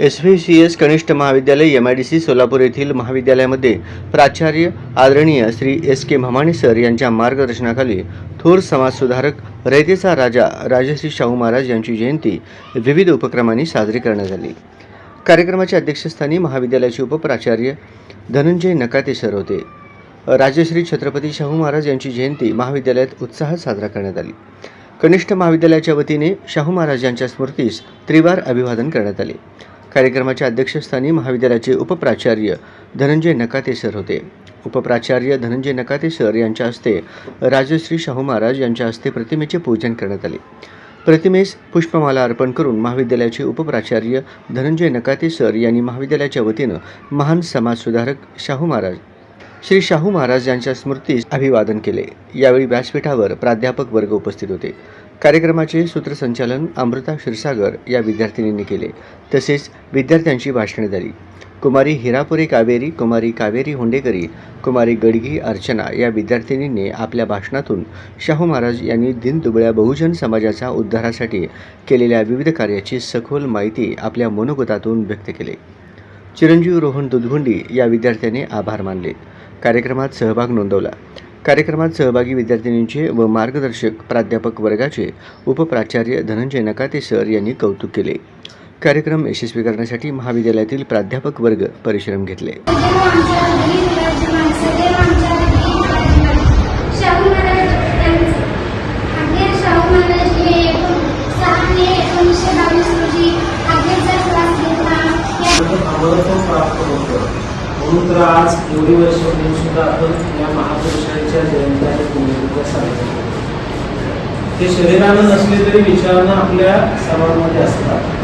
S V C S कनिष्ठ महाविद्यालय M I D C Solapur येथील महाविद्यालयामध्ये प्राचार्य आदरणीय Shri S K Mhamane sir यांच्या मार्गदर्शनाखाली थोर समाजसुधारक रयतेचा राजा राजश्री शाहू महाराज यांची जयंती विविध उपक्रमांनी साजरी करण्यात आली. कार्यक्रमाच्या अध्यक्षस्थानी महाविद्यालयाचे उपप्राचार्य धनंजय नकाते सर होते. राजश्री छत्रपती शाहू महाराज यांची जयंती महाविद्यालयात उत्साहात साजरा करण्यात आली. कनिष्ठ महाविद्यालयाच्या वतीने शाहू महाराज यांच्या स्मृतीस त्रिवार अभिवादन करण्यात आले. कार्यक्रमाच्या अध्यक्षस्थानी महाविद्यालयाचे उपप्राचार्य धनंजय नकाते सर होते. उपप्राचार्य धनंजय नकाते सर यांच्या हस्ते राजश्री शाहू महाराज यांच्या हस्ते प्रतिमेचे पूजन करण्यात आले. प्रतिमेस पुष्पमाला अर्पण करून महाविद्यालयाचे उपप्राचार्य धनंजय नकाते सर यांनी महाविद्यालयाच्या वतीनं महान समाजसुधारक शाहू महाराज श्री शाहू महाराज यांच्या स्मृतीस अभिवादन केले. यावेळी व्यासपीठावर प्राध्यापक वर्ग उपस्थित होते. कार्यक्रमाचे सूत्रसंचालन अमृता क्षीरसागर या विद्यार्थिनींनी केले. तसेच विद्यार्थ्यांची भाषणे झाली. कुमारी हिरापुरे कावेरी कुमारी कावेरी हुंडेकरी कुमारी गडगी अर्चना या विद्यार्थिनींनी आपल्या भाषणातून शाहू महाराज यांनी दिनदुबळ्या बहुजन समाजाच्या उद्धारासाठी केलेल्या विविध कार्याची सखोल माहिती आपल्या मनोगतातून व्यक्त केली. चिरंजीव रोहन दुधगुंडी या विद्यार्थ्याने आभार मानले. कार्यक्रमात सहभाग नोंदवला. कार्यक्रमात सहभागी विद्यार्थिनींचे व मार्गदर्शक प्राध्यापक वर्गाचे उपप्राचार्य धनंजय नकाते सर यांनी कौतुक केले. कार्यक्रम यशस्वी करण्यासाठी महाविद्यालयातील प्राध्यापक वर्ग परिश्रम घेतले. म्हणून तर आज एवढी वर्ष होऊन सुद्धा आपण या महापुरुषांच्या जयंत्या आणि पुण्यतिथ्या ते शरीरानं नसले तरी विचारणं आपल्या सर्वांमध्ये असतात.